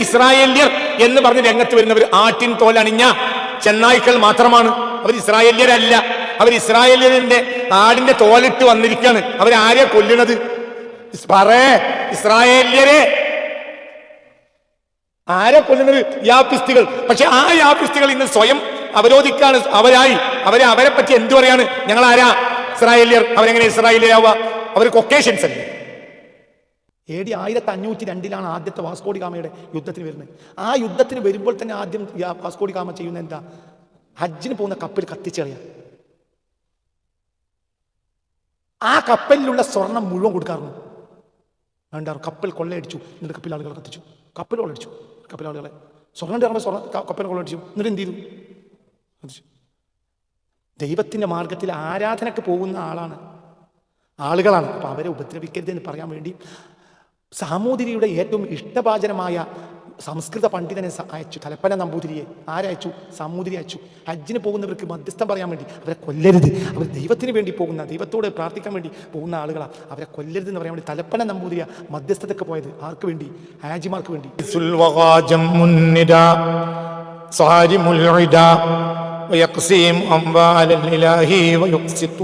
ഇസ്രായേല്യർ എന്ന് പറഞ്ഞ് രംഗത്ത് വരുന്നവർ ആട്ടിൻ തോലണിഞ്ഞ ചെന്നായ്ക്കൾ മാത്രമാണ്. അവർ ഇസ്രായേല്യരല്ല. അവർ ഇസ്രായേലിന്റെ ആടിന്റെ തോലിട്ട് വന്നിരിക്കാണ് അവരാരെ കൊല്ലുന്നത്? ഇസ് പറേ ഇസ്രായേല്യരെ. ആരെ കൊല്ലുന്നത്? യാപിസ്തികൾ പക്ഷെ ആ യാപിസ്തികൾ ഇന്ന് സ്വയം അവരോധിക്കാണ്. അവരായി. അവരെ അവരെ പറ്റി എന്തു പറയാണ്? ഞങ്ങൾ ആരാ ഇസ്രായേലിയർ. അവരെങ്ങനെ ഇസ്രായേലിയരാവുക? അവർ കൊക്കേഷ്യൻസ് അല്ലേ? എ ഡി ആയിരത്തി അഞ്ഞൂറ്റി രണ്ടിലാണ് ആദ്യത്തെ വാസ്കോടി കാമയുടെ യുദ്ധത്തിന് വരുന്നത്. ആ യുദ്ധത്തിന് വരുമ്പോൾ തന്നെ ആദ്യം വാസ്കോടി കാമ ചെയ്യുന്ന എന്താ? ഹജ്ജിന് പോകുന്ന കപ്പൽ കത്തിച്ചെറിയാം ആ കപ്പലിലുള്ള സ്വർണം മുഴുവൻ കൊടുക്കാറുണ്ട്. വേണ്ട കപ്പൽ കൊള്ളയടിച്ചു. എന്നിട്ട് കപ്പൽ ആളുകളെ കത്തിച്ചു. കപ്പൽ കൊള്ളടിച്ചു കപ്പൽ ആളുകളെ സ്വർണം ഇറങ്ങുമ്പോൾ സ്വർണ കപ്പൽ കൊള്ളടിച്ചു എന്നിട്ട് എന്ത് ചെയ്തു? കത്തിച്ചു. ദൈവത്തിന്റെ മാർഗത്തിൽ ആരാധനക്ക് പോകുന്ന ആളാണ്. ആളുകളാണ്. അപ്പൊ അവരെ ഉപദ്രവിക്കരുത് എന്ന് പറയാൻ വേണ്ടി സാമൂതിരിയുടെ ഏറ്റവും ഇഷ്ടഭാചനമായ സംസ്കൃത പണ്ഡിതനെ സ- അയച്ചു തലപ്പന നമ്പൂതിരിയെ ആരയച്ചു സാമൂതിരി അയച്ചു ഹജ്ജിന് പോകുന്നവർക്ക് മധ്യസ്ഥം പറയാൻ വേണ്ടി അവരെ കൊല്ലരുത് അവർ ദൈവത്തിന് വേണ്ടി പോകുന്ന ദൈവത്തോട് പ്രാർത്ഥിക്കാൻ വേണ്ടി പോകുന്ന ആളുകളാ അവരെ കൊല്ലരുത് എന്ന് പറയാൻ വേണ്ടി തലപ്പന നമ്പൂതിരിയ മധ്യസ്ഥതയ്ക്ക് പോയത് ആർക്ക് വേണ്ടി ഹാജിമാർക്ക് വേണ്ടി صارم العدا ويقسم أموال الإله ويقسط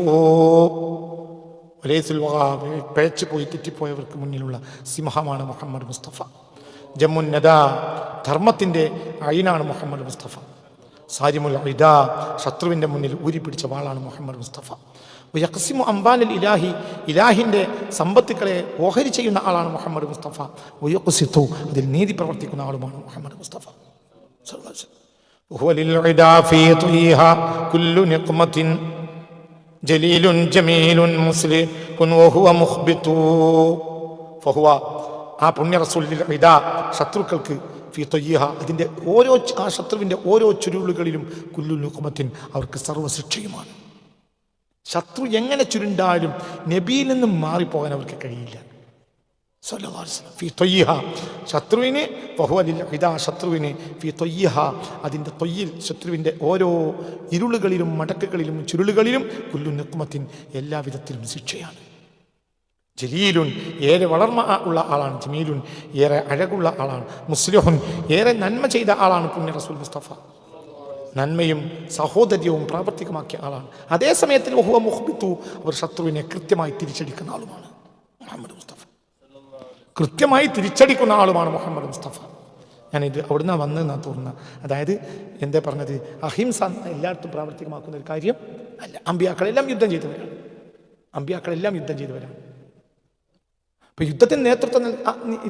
ഒരേ സുൽവഹാബ് പേച്ച് പോയി തെറ്റിപ്പോയവർക്ക് മുന്നിലുള്ള സിംഹമാണ് മുഹമ്മദ് മുസ്തഫ. ജമ്മുൻ നദാ ധർമ്മത്തിന്റെ അയിനാണ് മുഹമ്മദ് മുസ്തഫ. സാരിമുൽ ഇദ ശത്രുവിന്റെ മുന്നിൽ ഊരി പിടിച്ച വാളാണ് മുഹമ്മദ് മുസ്തഫ. യക്സിമു അംബാനിൽ ഇലാഹി ഇലാഹിന്റെ സമ്പത്തുക്കളെ ഓഹരി ചെയ്യുന്ന ആളാണ് മുഹമ്മദ് മുസ്തഫ. വയ്യക്കുസിത്തു അതിൽ നീതി പ്രവർത്തിക്കുന്ന ആളുമാണ് മുഹമ്മദ് മുസ്തഫ. സർവാസ് ജലീലുൻ ജമീലുൻ മുസ്ലിം വഹുവ മുഹ്ബിത്തു ഫഹുവ ആ പുണ്യ റസൂലിൽ ഇതാ ശത്രുക്കൾക്ക് ഫി തൊയ്യഹ അതിന്റെ ഓരോ ആ ശത്രുവിന്റെ ഓരോ ചുരുളുകളിലും കുല്ലു ലുക്കുമത്തിൻ അവർക്ക് സർവശിക്ഷയുമാണ്. ശത്രു എങ്ങനെ ചുരുണ്ടാലും നബിയിൽ നിന്നും മാറിപ്പോകാൻ അവർക്ക് കഴിയില്ല. ശത്രുവിന് ബഹുവലിൽ ഇതാ ശത്രുവിനെ ഫി തൊയ്യഹ. അതിന്റെ തൊയ്യിൽ ശത്രുവിന്റെ ഓരോ ഇരുളുകളിലും മടക്കുകളിലും ചുരുളുകളിലും കുല്ലു നിക്കുമത്തിൻ എല്ലാവിധത്തിലും ശിക്ഷയാണ്. ജലീലുൻ ഏറെ വളർമ ഉള്ള ആളാണ് ജമീലുൻ. ഏറെ അഴകുള്ള ആളാണ്. മുസ്ലിഹുൻ ഏറെ നന്മ ചെയ്ത ആളാണ് പുണ്യ റസൂൽ മുസ്തഫ. നന്മയും സഹോദര്യവും പ്രാവർത്തികമാക്കിയ ആളാണ്. അതേ സമയത്തിൽ മുഹ്ബിത്തു അവർ ശത്രുവിനെ കൃത്യമായി തിരിച്ചടിക്കുന്ന ആളുമാണ് മുഹമ്മദ് മുസ്തഫ. കൃത്യമായി തിരിച്ചടിക്കുന്ന ആളുമാണ് മുഹമ്മദ് മുസ്തഫ. ഞാനിത് അവിടുന്ന് വന്നെന്നാ തോന്നുന്നത് അതായത് എന്താ പറഞ്ഞത്? അഹിംസ എല്ലായിടത്തും പ്രാവർത്തികമാക്കുന്ന ഒരു കാര്യം അല്ല. അമ്പിയാക്കളെല്ലാം യുദ്ധം ചെയ്തവരാണ്. അമ്പിയാക്കളെല്ലാം യുദ്ധം ചെയ്തവരാണ്. ഇപ്പൊ യുദ്ധത്തിന് നേതൃത്വം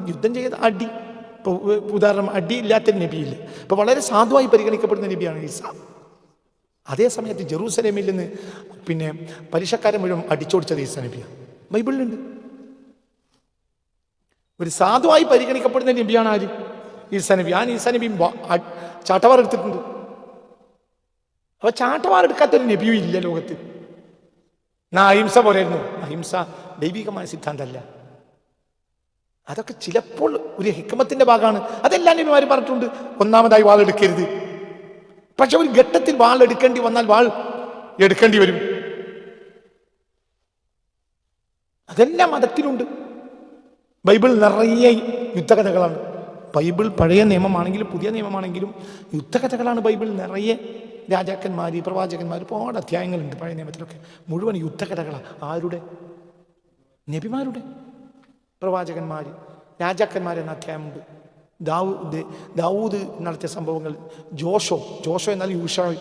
യുദ്ധം ചെയ്ത അടി ഇപ്പോൾ ഉദാഹരണം അടി ഇല്ലാത്ത നബിയില്ല? ഇപ്പൊ വളരെ സാധുവായി പരിഗണിക്കപ്പെടുന്ന നബിയാണ് ഈസ. അതേ സമയത്ത് ജെറൂസലേമിൽ നിന്ന് പിന്നെ പലിശക്കാരൻ മുഴുവൻ അടിച്ചോടിച്ചത് ഈസ നബിയാണ്. ബൈബിളിലുണ്ട്. ഒരു സാധുവായി പരിഗണിക്കപ്പെടുന്ന നബിയാണ് ആര്? ഈസ നബി ഞാൻ ചാട്ടവാർ എടുത്തിട്ടുണ്ട്. അപ്പൊ ചാട്ടവാർ എടുക്കാത്തൊരു നബിയും ഇല്ല ലോകത്ത്. എന്നാ അഹിംസ പോലെയായിരുന്നു. അഹിംസ ദൈവികമായ സിദ്ധാന്തമല്ല. അതൊക്കെ ചിലപ്പോൾ ഒരു ഹിക്കമത്തിന്റെ ഭാഗമാണ്. അതെല്ലാം നബിമാർ പറഞ്ഞിട്ടുണ്ട്. ഒന്നാമതായി വാൾ എടുക്കരുത്. പക്ഷെ ഒരു ഘട്ടത്തിൽ വാൾ എടുക്കേണ്ടി വന്നാൽ വാൾ എടുക്കേണ്ടി വരും. അതെല്ലാം മതത്തിലുണ്ട്. ബൈബിൾ നിറയെ യുദ്ധകഥകളാണ്. ബൈബിൾ പഴയ നിയമമാണെങ്കിലും പുതിയ നിയമമാണെങ്കിലും യുദ്ധകഥകളാണ് ബൈബിൾ. നിറയെ രാജാക്കന്മാർ പ്രവാചകന്മാർ ഒരുപാട് അധ്യായങ്ങളുണ്ട് പഴയ നിയമത്തിലൊക്കെ. മുഴുവൻ യുദ്ധകഥകളാണ് ആരുടെ? നബിമാരുടെ. പ്രവാചകന്മാർ രാജാക്കന്മാർ എന്ന അധ്യായമുണ്ട്. ദാവൂദ് ദാവൂദ് നടത്തിയ സംഭവങ്ങൾ ജോഷോ ജോഷോ എന്നാൽ യൂഷോ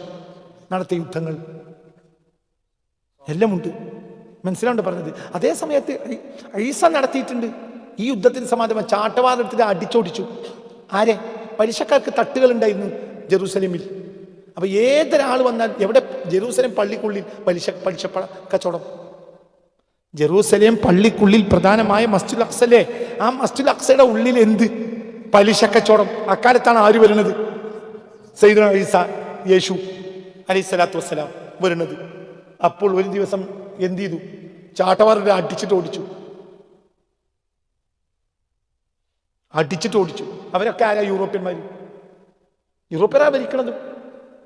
നടത്തിയ യുദ്ധങ്ങൾ. എല്ലാമുണ്ട്. മനസ്സിലാണ്ട് പറഞ്ഞത്? അതേ സമയത്ത് അഴീസ നടത്തിയിട്ടുണ്ട്. ഈ യുദ്ധത്തിന് സമാധാനം ചാട്ടവാദത്തിൽ അടിച്ചോടിച്ചു. ആരെ? പലിശക്കാർക്ക് തട്ടുകൾ ഉണ്ടായിരുന്നു ജെറൂസലേമിൽ. അപ്പൊ ഏതൊരാൾ വന്നാൽ എവിടെ? ജെറൂസലേം പള്ളിക്കുള്ളിൽ പലിശ പലിശ കച്ചവടം. ജെറൂസലേം പള്ളിക്കുള്ളിൽ പ്രധാനമായ മസ്ജുൽ അക്സല്ലേ ആ മസ്ജുൽ അക്സയുടെ ഉള്ളിൽ എന്ത്? പലിശ കച്ചവടം. അക്കാലത്താണ് ആര് വരുന്നത്? സൈദുന ഈസ യേശു അലൈഹി സ്വലാത്തു വസ്സലാം വരുന്നത്. അപ്പോൾ ഒരു ദിവസം എന്ത് ചെയ്തു? ചാട്ടവാറിനെ അടിച്ചിട്ട് ഓടിച്ചു. അടിച്ചിട്ട് ഓടിച്ചു. അവരൊക്കെ ആരാ? യൂറോപ്യന്മാർ യൂറോപ്യരാ ഭരിക്കണത്.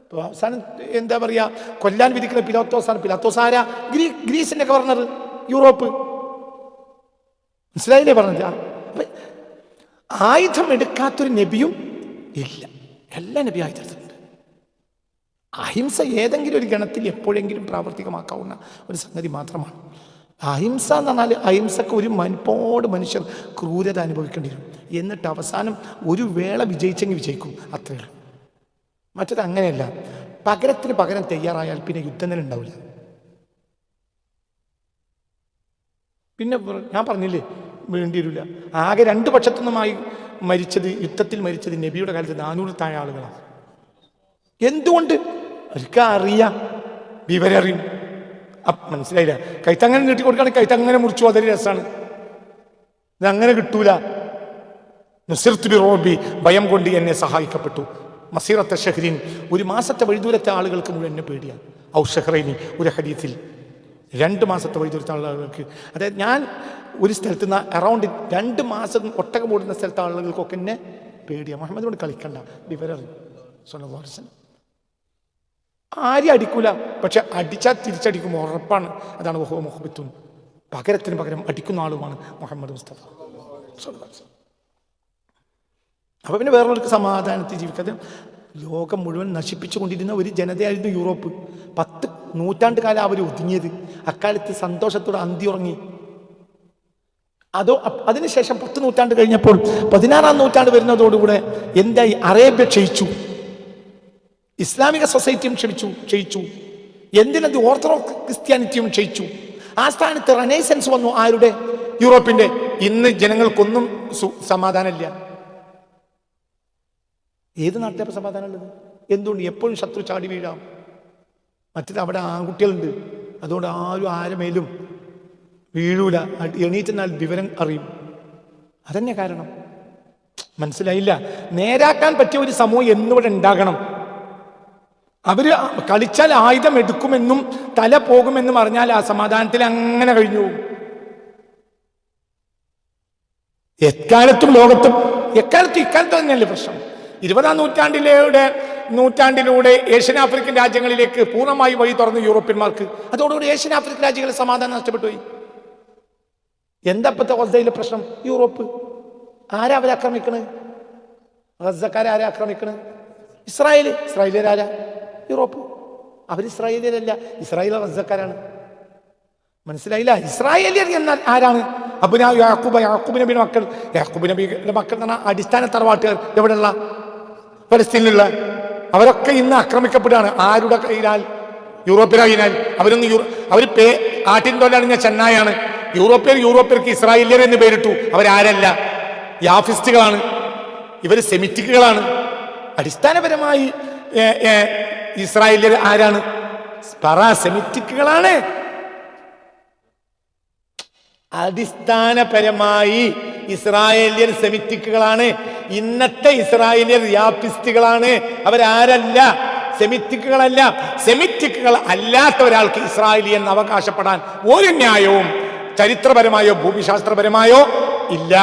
ഇപ്പോൾ അവസാനം എന്താ പറയുക കൊല്ലാൻ വിധിക്കുന്ന പിലാത്തോസാണ് പിലാത്തോസ് ആരാ? ഗ്രീ ഗ്രീസിന്റെ ഗവർണർ യൂറോപ്പ്. മനസ്സിലായില്ലേ പറഞ്ഞത്? ആയുധം എടുക്കാത്തൊരു നബിയും ഇല്ല. എല്ലാ നബി ആയുധത്തിലുണ്ട്. അഹിംസ ഏതെങ്കിലും ഒരു ഗണത്തിൽ എപ്പോഴെങ്കിലും പ്രാവർത്തികമാക്കാവുന്ന ഒരു സംഗതി മാത്രമാണ്. അഹിംസ എന്ന് പറഞ്ഞാൽ അഹിംസക്ക് ഒരു മനപ്പോട് മനുഷ്യർ ക്രൂരത അനുഭവിക്കേണ്ടി വരും. എന്നിട്ട് അവസാനം ഒരു വേള വിജയിച്ചെങ്കിൽ വിജയിക്കും. അത്രയേ ഉള്ളൂ. മറ്റത് അങ്ങനെയല്ല. പകരത്തിന് പകരം തയ്യാറായാൽ പിന്നെ യുദ്ധം തന്നെ ഉണ്ടാവില്ല. പിന്നെ ഞാൻ പറഞ്ഞില്ലേ വേണ്ടി വരില്ല. ആകെ രണ്ട് പക്ഷത്തു നിന്നുമായി മരിച്ചത് യുദ്ധത്തിൽ മരിച്ചത് നബിയുടെ കാലത്ത് നാനൂറ് താഴെ ആളുകളാണ്. എന്തുകൊണ്ട്? അവർക്ക് അറിയാം. വിവരം അറിയും അപ്പ് മനസ്സിലായില്ല. കൈത്തങ്ങനെ നീട്ടി കൊടുക്കുകയാണെങ്കിൽ കൈത്തങ്ങനെ മുറിച്ചു അതൊരു രസമാണ് ഇതങ്ങനെ കിട്ടൂല. നുസിർത്ത് ബി റോബി ഭയം കൊണ്ട് എന്നെ സഹായിക്കപ്പെട്ടു. മസീറത്തെ ഷഹ്രീൻ ഒരു മാസത്തെ വഴിദൂരത്തെ ആളുകൾക്ക് മുഴുവൻ എന്നെ പേടിയാണ്. ഔ ഷഹ്റൈനി ഒരു ഹരീത്തിൽ രണ്ട് മാസത്തെ വഴിദൂരത്തെ ആളുകൾക്ക്. അതായത് ഞാൻ ഒരു സ്ഥലത്ത് നിന്ന് അറൗണ്ട് രണ്ട് മാസം ഒട്ടകം ഓടുന്ന സ്ഥലത്തെ ആളുകൾക്കൊക്കെ എന്നെ പേടിയാണ് മുഹമ്മദ് കൊണ്ട് കളിക്കണ്ട. വിവരം വസല്ലം. ആരും അടിക്കൂല. പക്ഷെ അടിച്ചാൽ തിരിച്ചടിക്കും ഉറപ്പാണ്. അതാണ് വഹോ മുഹബത്തുൻ. പകരത്തിന് പകരം അടിക്കുന്ന ആളുമാണ് മുഹമ്മദ് മുസ്തഫ. സ്വല്ലല്ലാഹു അലൈഹി വസല്ലം. അപ്പൊ പിന്നെ വേറൊരു സമാധാനത്തിൽ ജീവിക്കാതെ ലോകം മുഴുവൻ നശിപ്പിച്ചുകൊണ്ടിരുന്ന ഒരു ജനതയായിരുന്നു യൂറോപ്പ്. പത്ത് നൂറ്റാണ്ട് കാലം അവർ ഒതുങ്ങിയത്. അക്കാലത്ത് സന്തോഷത്തോടെ അന്തി ഉറങ്ങി. അതോ അതിനുശേഷം പത്ത് നൂറ്റാണ്ട് കഴിഞ്ഞപ്പോൾ പതിനാറാം നൂറ്റാണ്ട് വരുന്നതോടുകൂടെ എന്തായി? അറേബ്യ ക്ഷയിച്ചു. ഇസ്ലാമിക സൊസൈറ്റിയും ക്ഷണിച്ചു ക്ഷയിച്ചു. എന്തിനത് ഓർത്തഡോക്സ് ക്രിസ്ത്യാനിറ്റിയും ക്ഷയിച്ചു. ആ സ്ഥാനത്ത് റനൈസൻസ് വന്നു ആരുടെ? യൂറോപ്പിന്റെ. ഇന്ന് ജനങ്ങൾക്കൊന്നും സമാധാനമില്ല. ഏത് നാട്ടിലെ സമാധാനമുള്ളത്? എന്തുകൊണ്ട് എപ്പോഴും ശത്രു ചാടി വീഴാം? മറ്റേത് അവിടെ ആൺകുട്ടികളുണ്ട്. അതുകൊണ്ട് ആരും ആരമേലും വീഴൂല. എണീറ്റെന്നാൽ വിവരം അറിയും. അതന്നെ കാരണം. മനസ്സിലായില്ല. നേരാക്കാൻ പറ്റിയ ഒരു സമൂഹം എന്നിവിടെ ഉണ്ടാകണം. അവർ കളിച്ചാൽ ആയുധം എടുക്കുമെന്നും തല പോകുമെന്നും അറിഞ്ഞാൽ ആ സമാധാനത്തിൽ അങ്ങനെ കഴിഞ്ഞു. എക്കാലത്തും ലോകത്തും എക്കാലത്തും ഇക്കാലത്ത് തന്നെയല്ലേ പ്രശ്നം. ഇരുപതാം നൂറ്റാണ്ടിലൂടെ നൂറ്റാണ്ടിലൂടെ ഏഷ്യൻ ആഫ്രിക്കൻ രാജ്യങ്ങളിലേക്ക് പൂർണമായി വഴി തുറന്നു യൂറോപ്യന്മാർക്ക്. അതോടുകൂടി ഏഷ്യൻ ആഫ്രിക്കൻ രാജ്യങ്ങളിൽ സമാധാനം നഷ്ടപ്പെട്ടു പോയി. എന്താ ഇപ്പത്തെ ഗസയിലെ പ്രശ്നം? യൂറോപ്പ്. ആരാ അവരെ ആക്രമിക്കണത് ഗസക്കാരെ ആരെ ആക്രമിക്കണത് ഇസ്രായേൽ ഇസ്രായേലിയരാരാ? യൂറോപ്പ്. അവർ ഇസ്രായേലിയരല്ല. ഇസ്രായേൽ റസക്കാരാണ് മനസ്സിലായില്ല? ഇസ്രായേലിയർ എന്നാൽ ആരാണ്? അബുനാ യാക്കൂബ യാക്കൂബ് നബിയുടെ മക്കൾ. യാക്കൂബ് നബിയുടെ മക്കൾ എന്ന് പറഞ്ഞാൽ അടിസ്ഥാന തറവാട്ടുകാർ എവിടെയുള്ള? പലസ്തീനിലുള്ള അവരൊക്കെ ഇന്ന് ആക്രമിക്കപ്പെടുകയാണ്. ആരുടെ കയ്യിനാൽ യൂറോപ്യരുടെ കയ്യിനാൽ അവരൊന്ന് യൂറോ അവർ പേ ആട്ടിൻ തൊലണിഞ്ഞ ചെന്നായാണ്. യൂറോപ്യർ യൂറോപ്യർക്ക് ഇസ്രായേലിയർ എന്ന് പേരിട്ടു. അവരാരല്ല? യാഫിസ്റ്റുകളാണ്. ഇവർ സെമിറ്റിക്കുകളാണ്. അടിസ്ഥാനപരമായി ഇസ്രായേലിയർ ആരാണ്? പറാസെമിറ്റിക്കുകളാണ് അടിസ്ഥാനപരമായി ഇസ്രായേലിയർ സെമിറ്റിക്കുകളാണ് ഇന്നത്തെ ഇസ്രായേലിയർ യാപ്പിസ്റ്റുകളാണ്. അവരാരല്ല? സെമിറ്റിക്കുകളല്ല സെമിറ്റിക്കുകൾ അല്ലാത്ത ഒരാൾക്ക് ഇസ്രായേലിയൻ എന്ന് അവകാശപ്പെടാൻ ഒരു ന്യായവും ചരിത്രപരമായോ ഭൂമിശാസ്ത്രപരമായോ ഇല്ല.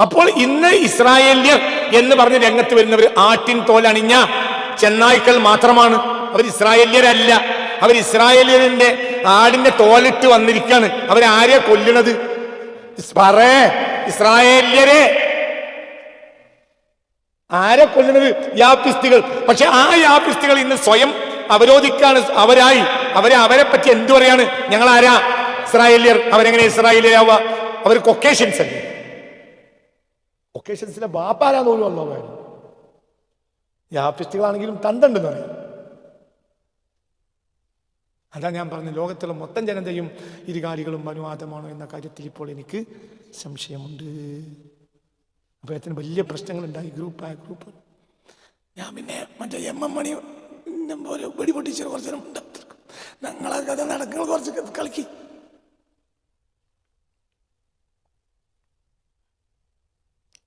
അപ്പോൾ ഇന്ന് ഇസ്രായേല്യർ എന്ന് പറഞ്ഞ് രംഗത്ത് വരുന്നവർ ആട്ടിൻ തോലണിഞ്ഞ ചെന്നായ്ക്കൾ മാത്രമാണ്. അവർ ഇസ്രായേല്യരല്ല. അവർ ഇസ്രായേലിയറിന്റെ ആടിന്റെ തോലിട്ട് വന്നിരിക്കാണ് അവരാരെയാ കൊല്ലണത് പറേ ഇസ്രായേല്യരെ. ആരെ കൊല്ലുന്നത്? യാപ്പിസ്തികൾ. പക്ഷെ ആ യാപ്പിസ്തികൾ ഇന്ന് സ്വയം അവരോധിക്കാണ് അവരായി. അവരെ അവരെ പറ്റി എന്തു പറയാണ്? ഞങ്ങൾ ആരാ ഇസ്രായേലിയർ. അവരെങ്ങനെ ഇസ്രായേലിയരാവുക? അവർ കൊക്കേഷ്യൻസ് അല്ലേ? ഒക്കേഷൻസിലെ ബാപ്പാരാന്ന് പോലും വന്നോ കാര്യം ആർട്ടിസ്റ്റുകളാണെങ്കിലും തണ്ടുണ്ടെന്ന് പറയും. അതാ ഞാൻ പറഞ്ഞു ലോകത്തുള്ള മൊത്തം ജനതയും ഇരുകാലികളും അനുവാദമാണോ എന്ന കാര്യത്തിൽ ഇപ്പോൾ എനിക്ക് സംശയമുണ്ട്. അദ്ദേഹത്തിന് വലിയ പ്രശ്നങ്ങൾ ഉണ്ടായി ഗ്രൂപ്പ് ഞാൻ പിന്നെ മറ്റേ എം എം മണി പോലെ വെടിപൊട്ടിച്ചു കുറച്ചു നേരം ഞങ്ങളെ കഥ നടക്കുന്ന കുറച്ച് കളിക്ക്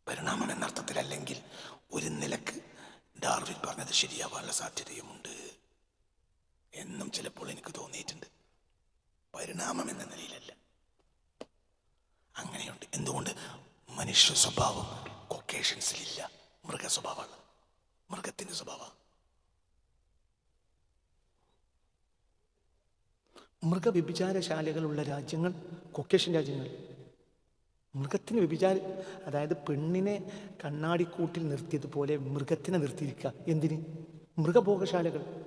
പരിണാമം എന്നർത്ഥത്തിലല്ലെങ്കിൽ ഒരു നിലയ്ക്ക് ഡാർവിൻ പറഞ്ഞത് ശരിയാവാനുള്ള സാധ്യതയുമുണ്ട് എന്നും ചിലപ്പോൾ എനിക്ക് തോന്നിയിട്ടുണ്ട് പരിണാമം എന്ന നിലയിലല്ല അങ്ങനെയുണ്ട് എന്തുകൊണ്ട് മനുഷ്യ സ്വഭാവം കൊക്കേഷൻസിലില്ല. മൃഗ സ്വഭാവമാണ്. മൃഗത്തിന്റെ സ്വഭാവം മൃഗവ്യഭിചാരശാലകളുള്ള രാജ്യങ്ങൾ കൊക്കേഷ്യൻ രാജ്യങ്ങൾ. മൃഗത്തിന് വ്യഭിചാര അതായത് പെണ്ണിനെ കണ്ണാടിക്കൂട്ടിൽ നിർത്തിയതുപോലെ മൃഗത്തിനെ നിർത്തിയിരിക്കുക. എന്തിന്? മൃഗഭോഗശാലകൾ.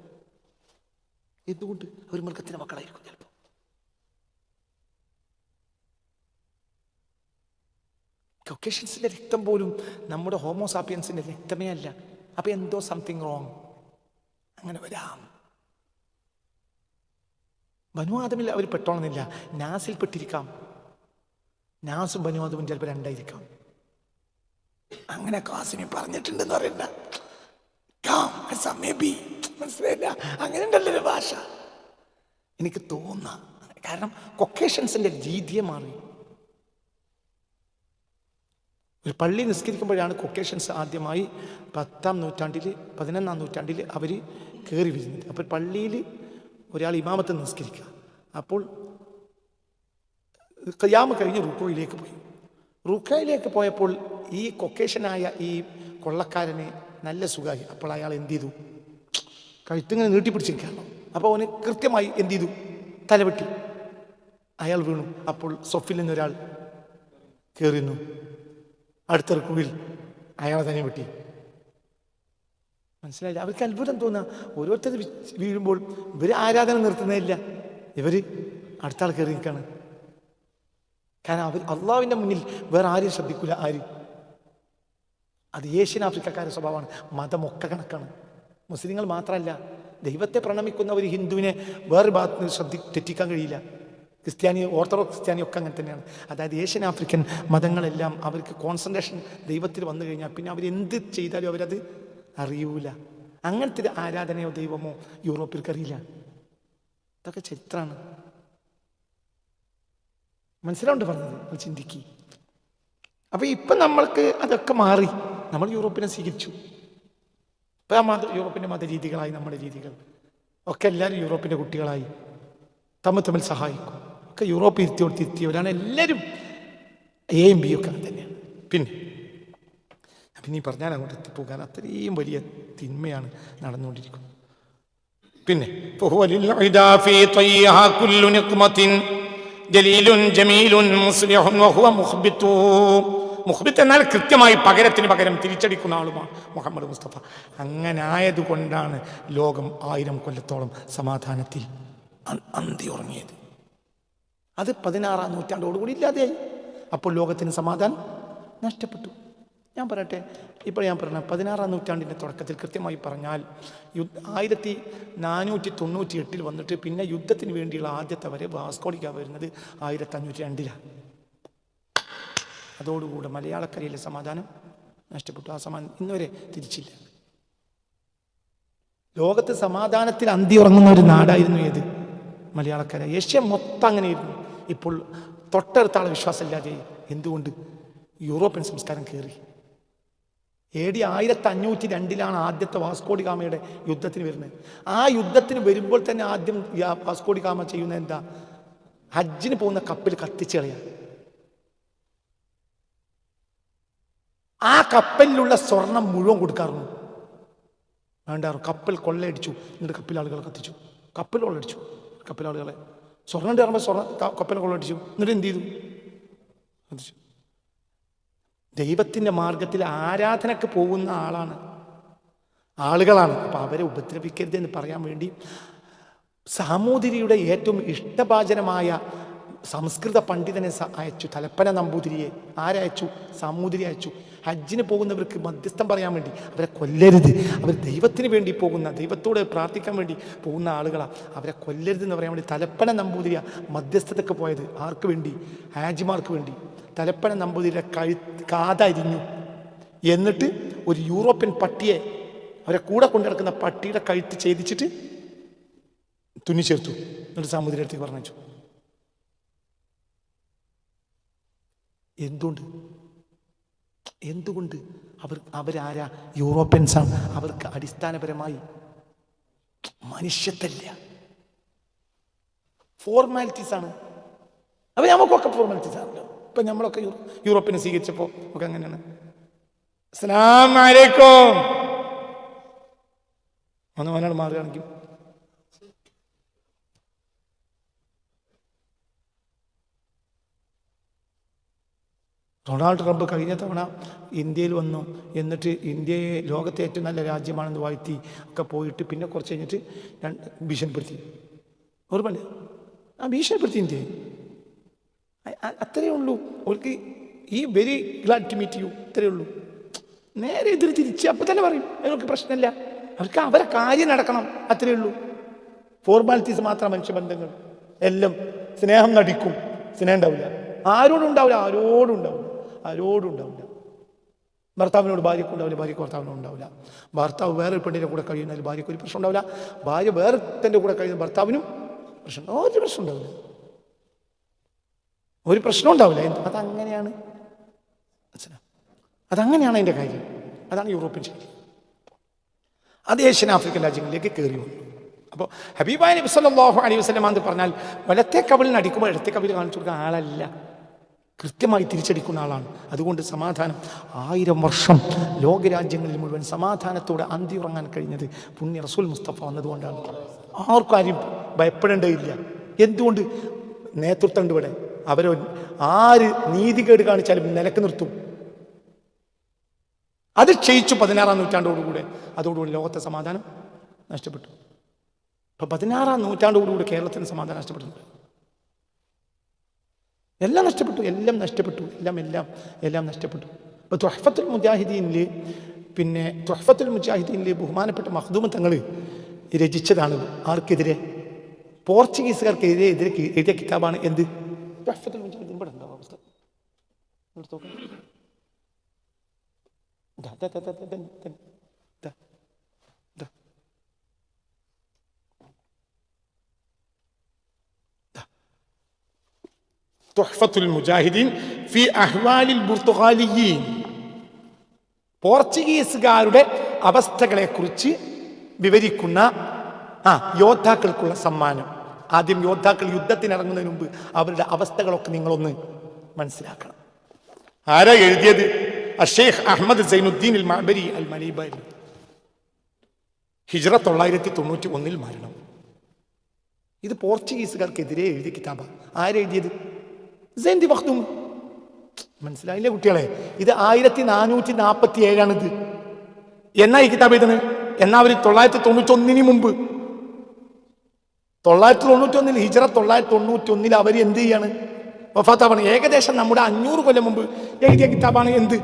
എന്തുകൊണ്ട്? അവർ മൃഗത്തിന് മക്കളായിരിക്കും ചിലപ്പോൾ. കൊക്കേഷൻസിന്റെ രക്തം പോലും നമ്മുടെ ഹോമോസാപ്പിയൻസിന്റെ രക്തമേ അല്ല. അപ്പൊ എന്തോ സംതിങ് റോങ് അങ്ങനെ വരാം. ബനുവാദമിൽ അവർ പെട്ടോണമെന്നില്ല നാസിൽ പെട്ടിരിക്കാം. നാസും ബനുവാദവും ചിലപ്പോൾ രണ്ടായിരിക്കാം. അങ്ങനെ കാസിമി പറഞ്ഞിട്ടുണ്ടെന്ന് പറയണ്ട മനസ്സിലായില്ല? അങ്ങനെ ഉണ്ടല്ലോ ഭാഷ. എനിക്ക് തോന്നാം. കാരണം കൊക്കേഷൻസിന്റെ രീതിയെ മാറി. ഒരു പള്ളി നിസ്കരിക്കുമ്പോഴാണ് കൊക്കേഷൻസ് ആദ്യമായി പത്താം നൂറ്റാണ്ടിൽ പതിനൊന്നാം നൂറ്റാണ്ടിൽ അവർ കയറി വരുന്നത്. അപ്പോൾ പള്ളിയിൽ ഒരാൾ ഇമാമത്ത് നിസ്കരിക്കുക. അപ്പോൾ കയ്യാമ കഴിഞ്ഞ് റുക്കോയിലേക്ക് പോയി. റുക്കോയിലേക്ക് പോയപ്പോൾ ഈ കൊക്കേഷനായ ഈ കൊള്ളക്കാരനെ നല്ല സുഖമായി. അപ്പോൾ അയാൾ എന്ത് ചെയ്തു? കഴുത്തിങ്ങനെ നീട്ടിപ്പിടിച്ചിരിക്കുകയാണ്. അപ്പോൾ അവന് കൃത്യമായി എന്ത് ചെയ്തു? തലവെട്ടി. അയാൾ വീണു. അപ്പോൾ സൊഫിൽ നിന്നൊരാൾ കയറിയുന്നു അടുത്ത റുക്കുവിൽ അയാളെ തന്നെ വെട്ടി. മനസ്സിലായില്ല? അവർക്ക് അത്ഭുതം തോന്നുക ഓരോരുത്തർ വീഴുമ്പോൾ ഇവർ ആരാധന നിർത്തുന്നതില്ല. ഇവർ അടുത്ത ആൾ കയറി നിൽക്കാണ് കാരണം അവർ അള്ളാവിന്റെ മുന്നിൽ വേറെ ആരും ശ്രദ്ധിക്കില്ല ആര്? അത് ഏഷ്യൻ ആഫ്രിക്കക്കാരുടെ സ്വഭാവമാണ്. മതമൊക്കെ കണക്കാണ്. മുസ്ലിങ്ങൾ മാത്രമല്ല ദൈവത്തെ പ്രണമിക്കുന്ന ഒരു ഹിന്ദുവിനെ വേറെ ഭാഗത്ത് ശ്രദ്ധി തെറ്റിക്കാൻ കഴിയില്ല. ക്രിസ്ത്യാനി ഓർത്തഡോക്സ് ക്രിസ്ത്യാനി ഒക്കെ അങ്ങനെ തന്നെയാണ്. അതായത് ഏഷ്യൻ ആഫ്രിക്കൻ മതങ്ങളെല്ലാം അവർക്ക് കോൺസെൻട്രേഷൻ ദൈവത്തിൽ വന്നു കഴിഞ്ഞാൽ പിന്നെ അവർ എന്ത് ചെയ്താലും അവരത് അറിയൂല. അങ്ങനത്തെ ആരാധനയോ ദൈവമോ യൂറോപ്പിൽക്ക് അറിയില്ല. ഇതൊക്കെ ചരിത്രമാണ് മനസ്സിലാവുണ്ട് പറഞ്ഞത്? അത് ചിന്തിക്ക്. അപ്പൊ ഇപ്പൊ നമ്മൾക്ക് അതൊക്കെ മാറി. നമ്മൾ യൂറോപ്പിനെ സ്വീകരിച്ചു. ഇപ്പൊ ആ മത യൂറോപ്പിന്റെ മതരീതികളായി നമ്മുടെ രീതികൾ. ഒക്കെ എല്ലാവരും യൂറോപ്പിന്റെ കുട്ടികളായി. തമ്മിൽ തമ്മിൽ സഹായിക്കും. ഒക്കെ യൂറോപ്പിൽ ഇരുത്തിയോട് തിരുത്തിയവരാണ് എല്ലാവരും എയും ബി ഒക്കെ തന്നെയാണ്. പിന്നെ? പിന്നെ ഈ പറഞ്ഞാൽ അങ്ങോട്ട് എത്തിപ്പോകാൻ അത്രയും വലിയ തിന്മയാണ് നടന്നുകൊണ്ടിരിക്കുന്നത്. പിന്നെ? മുഹബിത്ത്. എന്നാൽ കൃത്യമായി പകരത്തിന് പകരം തിരിച്ചടിക്കുന്ന ആളുമാണ് മുഹമ്മദ് മുസ്തഫ. അങ്ങനായതുകൊണ്ടാണ് ലോകം ആയിരം കൊല്ലത്തോളം സമാധാനത്തിൽ അന്തി ഉറങ്ങിയത്. അത് പതിനാറാം നൂറ്റാണ്ടോടുകൂടി ഇല്ലാതെയായി. അപ്പോൾ ലോകത്തിന് സമാധാനം നഷ്ടപ്പെട്ടു. ഞാൻ പറയട്ടെ ഇപ്പോൾ ഞാൻ പറഞ്ഞ പതിനാറാം നൂറ്റാണ്ടിന്റെ തുടക്കത്തിൽ കൃത്യമായി പറഞ്ഞാൽ യുദ്ധ ആയിരത്തി നാനൂറ്റി തൊണ്ണൂറ്റി എട്ടിൽ വന്നിട്ട് പിന്നെ യുദ്ധത്തിന് വേണ്ടിയുള്ള ആദ്യത്തെ വരെ വാസ്കോടിക്ക വരുന്നത് ആയിരത്തി അഞ്ഞൂറ്റി രണ്ടിലാണ്. അതോടുകൂടെ മലയാളക്കരയിലെ സമാധാനം നഷ്ടപ്പെട്ടു. ആ സമാധാനം ഇന്നുവരെ തിരിച്ചില്ല. ലോകത്ത് സമാധാനത്തിൽ അന്തി ഉറങ്ങുന്ന ഒരു നാടായിരുന്നു ഏത്? മലയാളക്കര. ഏഷ്യ മൊത്തം അങ്ങനെയായിരുന്നു. ഇപ്പോൾ തൊട്ടടുത്ത വിശ്വാസമില്ലാതെ എന്തുകൊണ്ട് യൂറോപ്യൻ സംസ്കാരം കയറി? എ ഡി ആയിരത്തി അഞ്ഞൂറ്റി രണ്ടിലാണ് ആദ്യത്തെ വാസ്കോഡി ഗാമയുടെ യുദ്ധത്തിന് വരുന്നത്. ആ യുദ്ധത്തിന് വരുമ്പോൾ തന്നെ ആദ്യം വാസ്കോടി ഗാമ ചെയ്യുന്ന എന്താ? ഹജ്ജിന് പോകുന്ന കപ്പിൽ കത്തിച്ച് കളയാം. ആ കപ്പലിലുള്ള സ്വർണം മുഴുവൻ കൊടുക്കാറുണ്ട്. വേണ്ടാറു കപ്പൽ കൊള്ളയടിച്ചു. എന്നിട്ട് കപ്പിലാളുകളെ കത്തിച്ചു. കപ്പൽ കൊള്ളയടിച്ചു. കപ്പൽ ആളുകളെ സ്വർണം ഇറങ്ങുമ്പോൾ സ്വർണ കൊപ്പനെ കൊള്ളടിച്ചു എന്നിട്ട് എന്ത് ചെയ്തു? ദൈവത്തിന്റെ മാർഗത്തിൽ ആരാധനക്ക് പോകുന്ന ആളാണ്. ആളുകളാണ്. അപ്പം അവരെ ഉപദ്രവിക്കരുത് എന്ന് പറയാൻ വേണ്ടി സാമൂതിരിയുടെ ഏറ്റവും ഇഷ്ടഭാചനമായ സംസ്കൃത പണ്ഡിതനെ അയച്ചു. തലപ്പന നമ്പൂതിരിയെ. ആരയച്ചു സാമൂതിരി അയച്ചു. ഹജ്ജിന് പോകുന്നവർക്ക് മധ്യസ്ഥം പറയാൻ വേണ്ടി അവരെ കൊല്ലരുത്. അവർ ദൈവത്തിന് വേണ്ടി പോകുന്ന ദൈവത്തോട് പ്രാർത്ഥിക്കാൻ വേണ്ടി പോകുന്ന ആളുകളാണ് അവരെ കൊല്ലരുത് എന്ന് പറയാൻ വേണ്ടി തലപ്പന നമ്പൂതിരി മധ്യസ്ഥതയ്ക്ക് പോയത്. ആർക്ക് വേണ്ടി? ഹാജിമാർക്ക് വേണ്ടി. തലപ്പന നമ്പൂതിരിയുടെ കഴു കാതരിഞ്ഞു. എന്നിട്ട് ഒരു യൂറോപ്യൻ പട്ടിയെ അവരെ കൂടെ കൊണ്ടിടക്കുന്ന പട്ടിയുടെ കഴുത്ത് ഛേദിച്ചിട്ട് തുന്നി ചേർത്തു. എന്നിട്ട് സാമൂതിരി അടുത്തേക്ക് പറഞ്ഞു എന്തുകൊണ്ട്? എന്തുകൊണ്ട്? അവർ അവരാരാ? യൂറോപ്യൻസാണ്. അവർക്ക് അടിസ്ഥാനപരമായി മനുഷ്യത്തല്ല. ഫോർമാലിറ്റീസ് ആണ് അവർ നമുക്കൊക്കെ ഫോർമാലിറ്റീസ് ആണല്ലോ ഇപ്പൊ നമ്മളൊക്കെ യൂറോപ്യനെ സ്വീകരിച്ചപ്പോൾ ഒക്കെ അങ്ങനെയാണ്. അസ്സലാമലൈക്കും ഒന്ന് അവനോട് മാറുകയാണെങ്കിൽ ഡൊണാൾഡ് ട്രംപ് കഴിഞ്ഞ തവണ ഇന്ത്യയിൽ വന്നു. എന്നിട്ട് ഇന്ത്യയെ ലോകത്തെ ഏറ്റവും നല്ല രാജ്യമാണെന്ന് വാഴ്ത്തി ഒക്കെ പോയിട്ട് പിന്നെ കുറച്ച് കഴിഞ്ഞിട്ട് ഭീഷണിപ്പെടുത്തി. ഓർമ്മല്ലേ ആ ഭീഷണിപ്പെടുത്തി ഇന്ത്യയെ. അത്രയേ ഉള്ളൂ. അവർക്ക് ഈ very glad to meet you ഇത്രയേ ഉള്ളൂ. നേരെ ഇതിൽ തിരിച്ച് അപ്പം തന്നെ പറയും. അവർക്ക് പ്രശ്നമില്ല. അവർക്ക് അവരെ കാര്യം നടക്കണം. അത്രയേ ഉള്ളൂ. ഫോർമാലിറ്റീസ് മാത്രം മനുഷ്യബന്ധങ്ങൾ. എല്ലാം സ്നേഹം നടിക്കും. സ്നേഹം ഉണ്ടാവില്ല. ആരോടും ഉണ്ടാവില്ല. ആരോടും ഉണ്ടാവില്ല. ആരോടും ഉണ്ടാവില്ല ഭർത്താവിനോട് ഭാര്യയ്ക്ക് ഉണ്ടാവില്ല ഭാര്യയ്ക്ക് ഭർത്താവിനോട് ഉണ്ടാവില്ല ഭർത്താവ് വേറെ പെണ്ണിന്റെ കൂടെ കഴിയുന്നതിൽ ഭാര്യയ്ക്ക് ഒരു പ്രശ്നം ഉണ്ടാവില്ല ഭാര്യ വേറെ തന്റെ കൂടെ കഴിയുന്ന ഭർത്താവിനും പ്രശ്നം ഒരു പ്രശ്നം ഉണ്ടാവില്ല. ഒരു പ്രശ്നം ഉണ്ടാവില്ല. അതങ്ങനെയാണ്? അതങ്ങനെയാണ് അതിന്റെ കാര്യം. അതാണ് യൂറോപ്യൻ ശൈലി. അത് ഏഷ്യൻ ആഫ്രിക്കൻ രാജ്യങ്ങളിലേക്ക് കയറി വന്നു. അപ്പോൾ ഹബീബായ നബി സല്ലല്ലാഹു അലൈഹി എന്ന് പറഞ്ഞാൽ വലത്തെ കവിളിന് അടിക്കുമ്പോൾ ഇടത്തെ കവിൽ കാണിച്ചു കൊടുക്കുന്ന ആളല്ല. കൃത്യമായി തിരിച്ചടിക്കുന്ന ആളാണ്. അതുകൊണ്ട് സമാധാനം. ആയിരം വർഷം ലോകരാജ്യങ്ങളിൽ മുഴുവൻ സമാധാനത്തോടെ അന്തി ഉറങ്ങാൻ കഴിഞ്ഞത് പുണ്യ റസൂൽ മുസ്തഫ വന്നതുകൊണ്ടാണ്. ആർക്കും ആരും ഭയപ്പെടേണ്ടതില്ല. എന്തുകൊണ്ട്? നേതൃത്വം ഉണ്ട് ഇവിടെ. അവരോ ആര് നീതികേട് കാണിച്ചാലും നിലയ്ക്ക് നിർത്തും. അത് ക്ഷയിച്ചു പതിനാറാം നൂറ്റാണ്ടോടുകൂടെ. അതോടുകൂടി ലോകത്തെ സമാധാനം നഷ്ടപ്പെട്ടു. അപ്പൊ പതിനാറാം നൂറ്റാണ്ടോടുകൂടി കേരളത്തിന് സമാധാനം നഷ്ടപ്പെട്ടിട്ടുണ്ട്. എല്ലാം നഷ്ടപ്പെട്ടു എല്ലാം നഷ്ടപ്പെട്ടു എല്ലാം എല്ലാം എല്ലാം നഷ്ടപ്പെട്ടു. അപ്പോൾ തുഹഫത്തുൽ മുജാഹിദീനിൽ പിന്നെ തുഹഫത്തുൽ മുജാഹിദീനിൽ ബഹുമാനപ്പെട്ട മഹദൂമ തങ്ങൾ രചിച്ചതാണ്. ആർക്കെതിരെ? പോർച്ചുഗീസുകാർക്കെതിരെ എതിരെ എഴുതിയ കിതാബാണ് എന്ത്? തുഹഫത്തുൽ മുജാഹിദീൻ ഇവിടെ ഉണ്ടാവും അവസ്ഥ? എടുത്ത് തുഹ്ഫത്തുൽ മുജാഹിദീൻ ഫി അഹ്വാലിൽ ബുർത്തുഗാലിയീൻ. പോർച്ചുഗീസുകാരുടെ അവസ്ഥകളെക്കുറിച്ച് വിവരിക്കുന്ന ആ യോദ്ധാക്കൾക്കുള്ള സമ്മാനം. ആദ്യം യോദ്ധാക്കൾ യുദ്ധത്തിനിറങ്ങുന്നതിന് മുമ്പ് അവരുടെ അവസ്ഥകളൊക്കെ നിങ്ങളൊന്ന് മനസ്സിലാക്കണം. ആരാ എഴുതിയത്? അഷേഖ് അഹമ്മദ് സൈനുദ്ദീൻ അൽ മഅബരി അൽ മലീബരി ഹിജ്റ തൊള്ളായിരത്തി തൊണ്ണൂറ്റി ഒന്നിൽ മരണം. ഇത് പോർച്ചുഗീസുകാർക്കെതിരെ എഴുതിയ കിതാബാണ് ആരെഴുതിയത് സൈന്തി വഖ്തും മനസ്സിലായില്ലേ കുട്ടികളെ? ഇത് ആയിരത്തി നാനൂറ്റി നാൽപ്പത്തി ഏഴാണിത് എന്നാ ഈ കിതാബ് എഴുതുന്നത് എന്നാ അവർ തൊള്ളായിരത്തി തൊണ്ണൂറ്റി ഒന്നിന് മുമ്പ്? തൊള്ളായിരത്തി തൊണ്ണൂറ്റി ഒന്നിൽ ഹിജറ തൊള്ളായിരത്തി തൊണ്ണൂറ്റി ഒന്നിൽ അവർ എന്ത് ചെയ്യാണ്? വഫാത്താവാണ്. ഏകദേശം നമ്മുടെ അഞ്ഞൂറ് കൊല്ലം മുമ്പ് എഴുതിയ കിതാബാണ് എന്ത്?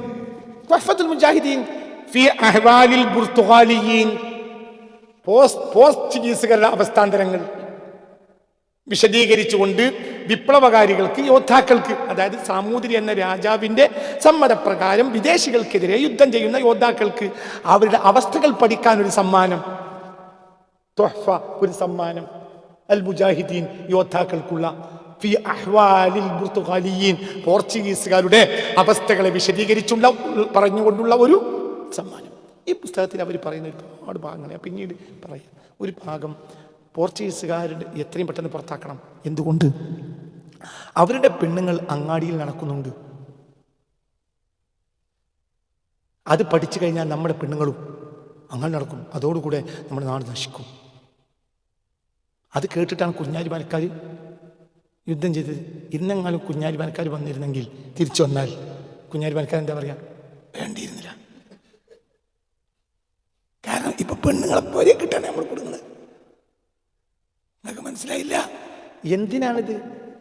പോസ്റ്റ് അവസ്ഥാന്തരങ്ങൾ. വിശദീകരിച്ചുകൊണ്ട് വിപ്ലവകാരികൾക്ക് യോദ്ധാക്കൾക്ക് അതായത് സാമൂതിരി എന്ന രാജാവിന്റെ സമ്മതപ്രകാരം വിദേശികൾക്കെതിരെ യുദ്ധം ചെയ്യുന്ന യോദ്ധാക്കൾക്ക് അവരുടെ അവസ്ഥകൾ പഠിക്കാൻ ഒരു സമ്മാനം. തൊഹ്ഫ ഒരു സമ്മാനം. അൽ മുജാഹിദ്ദീൻ യോദ്ധാക്കൾക്കുള്ള പോർച്ചുഗീസുകാരുടെ അവസ്ഥകളെ വിശദീകരിച്ചുള്ള പറഞ്ഞുകൊണ്ടുള്ള ഒരു സമ്മാനം. ഈ പുസ്തകത്തിൽ അവർ പറയുന്ന ഒരുപാട് ഭാഗങ്ങളെ പിന്നീട് പറയാം. ഒരു ഭാഗം പോർച്ചുഗീസുകാരുടെ എത്രയും പെട്ടെന്ന് പുറത്താക്കണം. എന്തുകൊണ്ട്? അവരുടെ പെണ്ണുങ്ങൾ അങ്ങാടിയിൽ നടക്കുന്നുണ്ട്. അത് പഠിച്ചു കഴിഞ്ഞാൽ നമ്മുടെ പെണ്ണുങ്ങളും അങ്ങനെ നടക്കും. അതോടുകൂടെ നമ്മുടെ നാട് നശിക്കും. അത് കേട്ടിട്ടാണ് കുഞ്ഞാലിമാനക്കാർ യുദ്ധം ചെയ്തത്. ഇന്നെങ്ങാനും കുഞ്ഞാലിമാനക്കാർ വന്നിരുന്നെങ്കിൽ തിരിച്ചു വന്നാൽ കുഞ്ഞാലിമാനക്കാർ എന്താ പറയുക വേണ്ടിയിരുന്നില്ല. കാരണം ഇപ്പൊ പെണ്ണുങ്ങളെ പോലെ കിട്ടാണ് നമ്മൾ കൊടുക്കുന്നത്. നിങ്ങൾക്ക് മനസ്സിലായില്ല. എന്തിനാണിത്?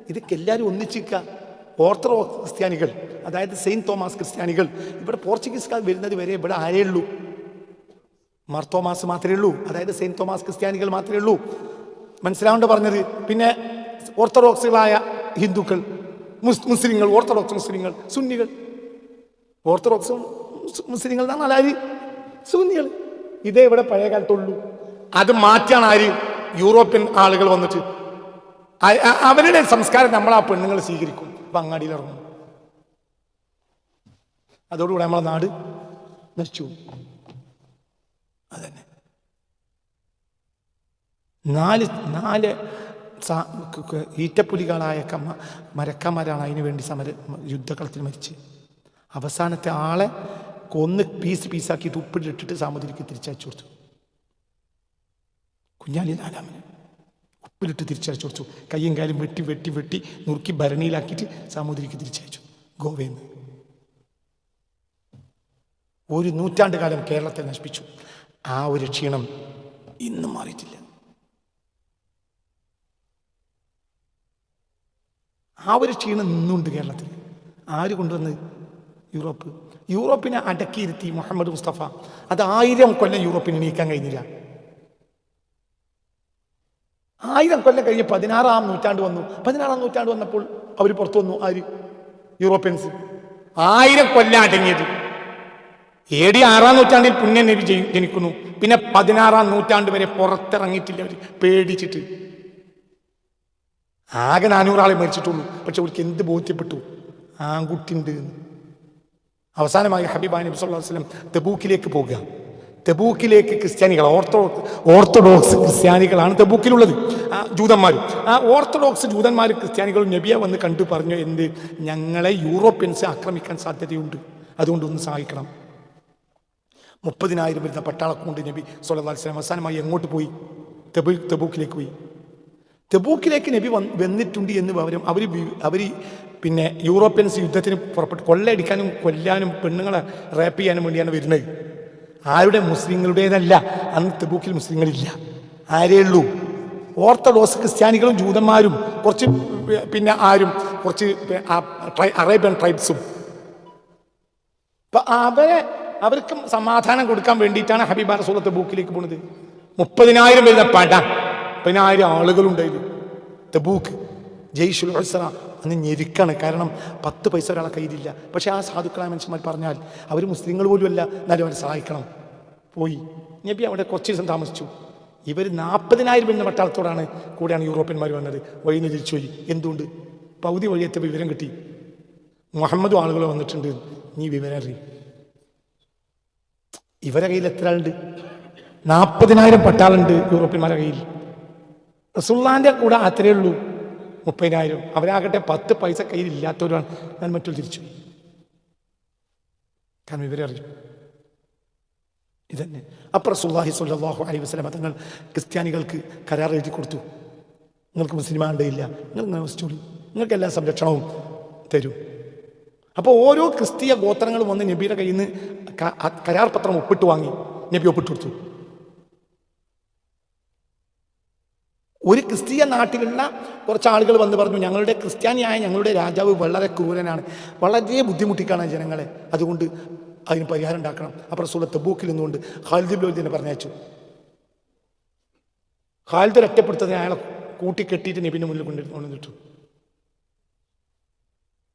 ഇതൊക്കെ എല്ലാവരും ഒന്നിച്ചിരിക്കുക ഓർത്തഡോക്സ് ക്രിസ്ത്യാനികൾ അതായത് സെയിന്റ് തോമസ് ക്രിസ്ത്യാനികൾ. ഇവിടെ പോർച്ചുഗീസുകാർ വരുന്നത് വരെ ഇവിടെ ആരേ ഉള്ളൂ? മാർ തോമാസ് മാത്രമേ ഉള്ളൂ. അതായത് സെയിന്റ് തോമസ് ക്രിസ്ത്യാനികൾ മാത്രമേ ഉള്ളൂ. മനസ്സിലാവേണ്ട പറഞ്ഞത്? പിന്നെ ഓർത്തഡോക്സുകളായ ഹിന്ദുക്കൾ മുസ് മുസ്ലിങ്ങൾ ഓർത്തഡോക്സ് മുസ്ലിങ്ങൾ സുന്നികൾ. ഓർത്തഡോക്സ് മുസ്ലിങ്ങൾ എന്നാണ് ആര്? സുന്നികൾ. ഇതേ ഇവിടെ പഴയ കാലത്തുള്ളൂ അത് മാറ്റാണ് ആര്? യൂറോപ്യൻ ആളുകൾ വന്നിട്ട് അവരുടെ സംസ്കാരം നമ്മൾ ആ പെണ്ണുങ്ങൾ സ്വീകരിക്കും. അപ്പൊ അങ്ങാടിയിൽ ഇറങ്ങും. അതോടുകൂടെ നമ്മളെ നാട് നശിച്ചു. അതന്നെ. നാല് നാല് ഈറ്റപ്പുലികളായ കമ്മ മരക്കന്മാരാണ് അതിനു വേണ്ടി സമര യുദ്ധക്കളത്തിൽ മരിച്ച്. അവസാനത്തെ ആളെ കൊന്ന് പീസ് പീസാക്കി ഉപ്പിലിട്ടിട്ട് സാമുദ്രിക്ക് തിരിച്ചയച്ചു കൊടുത്തു. കുഞ്ഞാലി നാലാമന് ഉപ്പിലിട്ട് തിരിച്ചയച്ചു കൊടുത്തു. കയ്യും കാലും വെട്ടി വെട്ടി വെട്ടി നുറുക്കി ഭരണിയിലാക്കിയിട്ട് സാമൂതിരിക്ക് തിരിച്ചയച്ചു. ഗോവയിൽ നിന്ന് ഒരു നൂറ്റാണ്ട് കാലം കേരളത്തെ നശിപ്പിച്ചു. ആ ഒരു ക്ഷീണം ഇന്നും മാറിയിട്ടില്ല. ആ ഒരു ക്ഷീണം ഇന്നുണ്ട് കേരളത്തിൽ. ആര് കൊണ്ടുവന്ന്? യൂറോപ്പ്. യൂറോപ്പിനെ അടക്കിയിരുത്തി മുഹമ്മദ് മുസ്തഫ. അത് ആയിരം കൊല്ലം യൂറോപ്പിനെ നീക്കാൻ കഴിഞ്ഞില്ല. ആയിരം കൊല്ലം കഴിഞ്ഞ് പതിനാറാം നൂറ്റാണ്ട് വന്നു. പതിനാറാം നൂറ്റാണ്ട് വന്നപ്പോൾ അവർ പുറത്തു വന്നു. ആര്? യൂറോപ്യൻസ് ആയിരം കൊല്ലം അടങ്ങിയത്. എ ഡി ആറാം നൂറ്റാണ്ടിൽ പുണ്യ നബി ജനിക്കുന്നു. പിന്നെ പതിനാറാം നൂറ്റാണ്ട് വരെ പുറത്തിറങ്ങിയിട്ടില്ല അവർ പേടിച്ചിട്ട്. ആകെ നാനൂറാളെ മരിച്ചിട്ടുള്ളൂ. പക്ഷെ അവർക്ക് എന്ത് ബോധ്യപ്പെട്ടു? ആൺകുട്ടിണ്ട്. അവസാനമായി ഹബീബാ നബി സല്ലല്ലാഹു അലൈഹി വസല്ലം തെബൂക്കിലേക്ക് പോകുക തെബൂക്കിലേക്ക് ക്രിസ്ത്യാനികൾ ഓർത്തോ ഓർത്തഡോക്സ് ക്രിസ്ത്യാനികളാണ് തെബൂക്കിലുള്ളത്. ആ ജൂതന്മാരും ആ ഓർത്തഡോക്സ് ജൂതന്മാർ ക്രിസ്ത്യാനികളും നബിയ വന്ന് കണ്ടു പറഞ്ഞു എന്ത്? ഞങ്ങളെ യൂറോപ്യൻസ് ആക്രമിക്കാൻ സാധ്യതയുണ്ട്. അതുകൊണ്ട് ഒന്ന് സഹായിക്കണം. മുപ്പതിനായിരം വരുന്ന പട്ടാളക്കൊണ്ട് നബി അലൈഹി വസല്ലം. അവസാനമായി എങ്ങോട്ട് പോയി? തെബൂ തെബൂക്കിലേക്ക് പോയി. തെബൂക്കിലേക്ക് നബി വന്ന് വന്നിട്ടുണ്ട് എന്ന് വിവരം അവർ അവർ പിന്നെ യൂറോപ്യൻസ് യുദ്ധത്തിന് പുറപ്പെട്ട് കൊള്ളയടിക്കാനും കൊല്ലാനും പെണ്ണുങ്ങളെ റേപ്പ് ചെയ്യാനും വേണ്ടിയാണ് വരുന്നത്. ആരുടെ മുസ്ലിങ്ങളുടേതല്ല. അന്ന് തെബൂക്കിൽ മുസ്ലിങ്ങളില്ല. ആരേ ഉള്ളൂ? ഓർത്തഡോക്സ് ക്രിസ്ത്യാനികളും ജൂതന്മാരും കുറച്ച് പിന്നെ ആരും കുറച്ച് അറേബ്യൻ ട്രൈബ്സും. അവരെ അവർക്ക് സമാധാനം കൊടുക്കാൻ വേണ്ടിയിട്ടാണ് ഹബീബ റസൂലത്തെ ബൂക്കിലേക്ക് പോണത്. മുപ്പതിനായിരം വരുന്ന പട. മുപ്പതിനായിരം ആളുകളുണ്ടായിരുന്നു തബൂക്ക് ജയ്ഷുൽ അന്ന് ഞെരുക്കാണ്. കാരണം പത്ത് പൈസ ഒരാളെ കയ്യിലില്ല. പക്ഷേ ആ സാധുക്കളായ മനുഷ്യന്മാർ പറഞ്ഞാൽ അവർ മുസ്ലിങ്ങൾ പോലുമല്ല. എന്നാലും അവരെ സഹായിക്കണം. പോയി. നബി അവിടെ കുറച്ച് ദിവസം താമസിച്ചു. ഇവർ നാൽപ്പതിനായിരം എന്ന പട്ടാളത്തോടാണ് കൂടെയാണ് യൂറോപ്യന്മാർ വന്നത്. വഴി തിരിച്ചു പോയി. എന്തുകൊണ്ട്? പൗതി വഴിയെത്തിയപ്പോൾ വിവരം കിട്ടി. മുഹമ്മദും ആളുകൾ വന്നിട്ടുണ്ട്. നീ വിവരം അറിയും. ഇവരെ കയ്യിൽ എത്ര ആളുണ്ട്? നാൽപ്പതിനായിരം പട്ടാളുണ്ട് യൂറോപ്യന്മാരുടെ കയ്യിൽ. റസുള്ളാന്റെ കൂടെ അത്രയേ ഉള്ളൂ. മുപ്പതിനായിരം. അവരാകട്ടെ പത്ത് പൈസ കയ്യിൽ ഇല്ലാത്തവരാണ് ഞാൻ മറ്റൊരു തിരിച്ചു. കാരണം ഇവരെ അറിയും ഇതന്നെ. അപ്പൊ റസൂല്ലാഹി സുല്ലാഹു അലൈഹി വസല്ലം തങ്ങൾ ക്രിസ്ത്യാനികൾക്ക് കരാർ എഴുതി കൊടുത്തു. നിങ്ങൾക്ക് മുസ്ലിമാണ്ടയില്ല നിങ്ങൾ നമസ്തോളി നിങ്ങൾക്ക് എല്ലാ സംരക്ഷണവും തരൂ. അപ്പോൾ ഓരോ ക്രിസ്തീയ ഗോത്രങ്ങളും വന്ന് നബിയുടെ കയ്യിൽ നിന്ന് കരാർ പത്രം ഒപ്പിട്ട് വാങ്ങി. നബി ഒപ്പിട്ട് കൊടുത്തു. ഒരു ക്രിസ്തീയ നാട്ടിലുള്ള കുറച്ച് ആളുകൾ വന്ന് പറഞ്ഞു ഞങ്ങളുടെ ക്രിസ്ത്യാനിയായ ഞങ്ങളുടെ രാജാവ് വളരെ ക്രൂരനാണ്. വളരെ ബുദ്ധിമുട്ടിക്കാണ് ജനങ്ങളെ. അതുകൊണ്ട് അതിന് പരിഹാരം ഉണ്ടാക്കണം. അപ്പോൾ സൂള തബൂക്കിൽ നിന്നുകൊണ്ട് ഖാലിദ് ബിലോദിനെ പറഞ്ഞയച്ചു. ഖാലിദ് ഒറ്റപ്പെടുത്തതിന് അയാളെ കൂട്ടി കെട്ടിയിട്ട് നബിന്റെ മുന്നിൽ കൊണ്ട് കൊണ്ടുവന്നിട്ടു.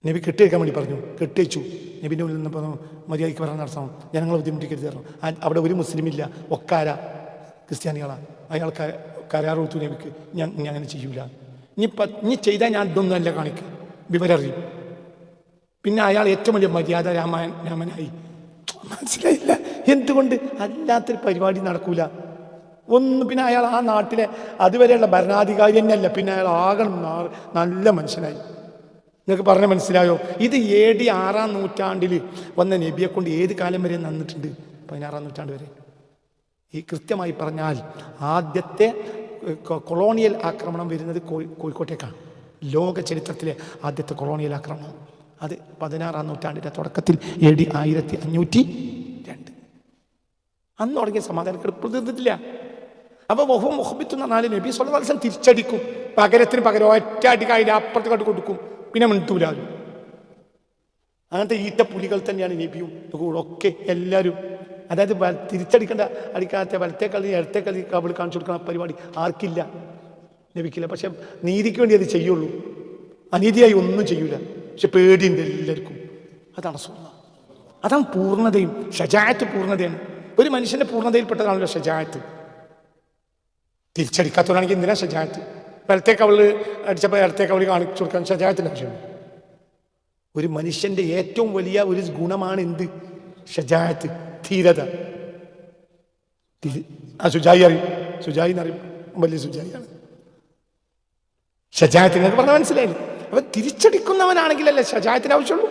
നബി കെട്ടിയേക്കാൻ വേണ്ടി പറഞ്ഞു. കെട്ടിച്ചു നബിന്റെ മുന്നിൽ നിന്ന് മര്യാദയ്ക്ക് പറഞ്ഞ നടത്തണം. ജനങ്ങളെ ബുദ്ധിമുട്ടിക്കരുത് തരണം അവിടെ ഒരു മുസ്ലിമില്ല. ഒക്കാര ക്രിസ്ത്യാനികളാണ് അയാൾ ക- കരാർ കൊടുത്തു ഞാൻ ഞാൻ അങ്ങനെ ചെയ്യൂല. ഇനി പ ഇനി ചെയ്താൽ ഞാൻ ഇതൊന്നും അല്ല കാണിക്കുക വിവരറിയും പിന്നെ അയാൾ ഏറ്റവും വലിയ മര്യാദ രാമായൻ രാമനായി. മനസ്സിലായില്ല. എന്തുകൊണ്ട് അല്ലാത്തൊരു പരിപാടി നടക്കൂല? ഒന്നും പിന്നെ അയാൾ ആ നാട്ടിലെ അതുവരെയുള്ള ഭരണാധികാരി തന്നെയല്ല. പിന്നെ അയാൾ ആകണം നല്ല മനുഷ്യനായി. നിങ്ങൾക്ക് പറഞ്ഞ മനസ്സിലായോ? ഇത് എ ഡി ആറാം നൂറ്റാണ്ടിൽ വന്ന നബിയെ കൊണ്ട് ഏത് കാലം വരെ നന്നിട്ടുണ്ട്? പതിനാറാം നൂറ്റാണ്ട് വരെ. ഈ കൃത്യമായി പറഞ്ഞാൽ ആദ്യത്തെ കൊളോണിയൽ ആക്രമണം വരുന്നത് കോഴി കോഴിക്കോട്ടേക്കാണ്. ലോക ചരിത്രത്തിലെ ആദ്യത്തെ കൊളോണിയൽ ആക്രമണം. അത് പതിനാറാം നൂറ്റാണ്ടിന്റെ തുടക്കത്തിൽ എ ഡി ആയിരത്തി അഞ്ഞൂറ്റി രണ്ട് അന്ന് തുടങ്ങിയ സമാധാനക്കേട് പ്രതിനിധില്ല അപ്പൊ ബഹു മുഹബിത്ത് നാല് നബി വസല്ലം തിരിച്ചടിക്കും. പകരത്തിന് പകരം ഒറ്റ അടിക്ക് അപ്പുറത്ത് കണ്ടു കൊടുക്കും. പിന്നെ മിണ്ടൂല അങ്ങനത്തെ ഈറ്റ പുലികൾ തന്നെയാണ് നബിയും ഒക്കെ. എല്ലാവരും അതായത് തിരിച്ചടിക്കേണ്ട അടിക്കാത്ത വലത്തെ കളി ഇടത്തെ കളി കബിൾ കാണിച്ചു കൊടുക്കുന്ന പരിപാടി ആർക്കില്ല. ലഭിക്കില്ല. പക്ഷെ നീതിക്ക് വേണ്ടി അത് ചെയ്യുള്ളൂ. അനീതിയായി ഒന്നും ചെയ്യൂല. പക്ഷെ പേടിയുണ്ട് എല്ലാവർക്കും. അതാണ് സുന്ന അതാണ് പൂർണതയും ഷജായത്ത് പൂർണതയാണ്. ഒരു മനുഷ്യന്റെ പൂർണതയിൽപ്പെട്ടതാണല്ലോ ഷജായത്ത്. തിരിച്ചടിക്കാത്തവരാണെങ്കിൽ എന്തിനാ ഷജായത്ത്? വലത്തെ കവൾ അടിച്ചപ്പോൾ ഇടത്തെ കവൾ കാണിച്ചു കൊടുക്കാൻ ഷജായത്തിന്റെ ആവശ്യമുണ്ട് ഒരു മനുഷ്യന്റെ ഏറ്റവും വലിയ ഒരു ഗുണമാണ് എന്ത്? ഷജായത്ത്. ധീരത ആ സുജായി അറിയും. സുജായി എന്നറിയും വലിയ സുജായിയാണ്. ഷജായത്തിന് നിങ്ങൾക്ക് പറഞ്ഞാൽ മനസ്സിലായില്ലേ? അപ്പൊ തിരിച്ചടിക്കുന്നവനാണെങ്കിലല്ലേ ഷജായത്തിന് ആവശ്യമുള്ളൂ?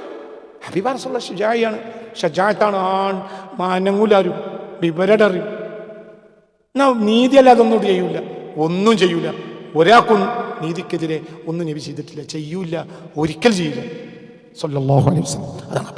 ഹബിബാർസുള്ള ഷുജായിയാണ്. ഷജായത്താണ് ആൺ മാനങ്ങൂലാരും വിവരടറിയും. എന്നാ നീതിയല്ല അതൊന്നും ചെയ്യൂല? ഒന്നും ചെയ്യൂല. ഒരാൾക്കും നീതിക്കെതിരെ ഒന്നും നബി ചെയ്തിട്ടില്ല. ചെയ്യൂല. ഒരിക്കൽ ചെയ്യില്ല സ്വല്ലാഹു അലൈഹി വസല്ലം. അതാണ്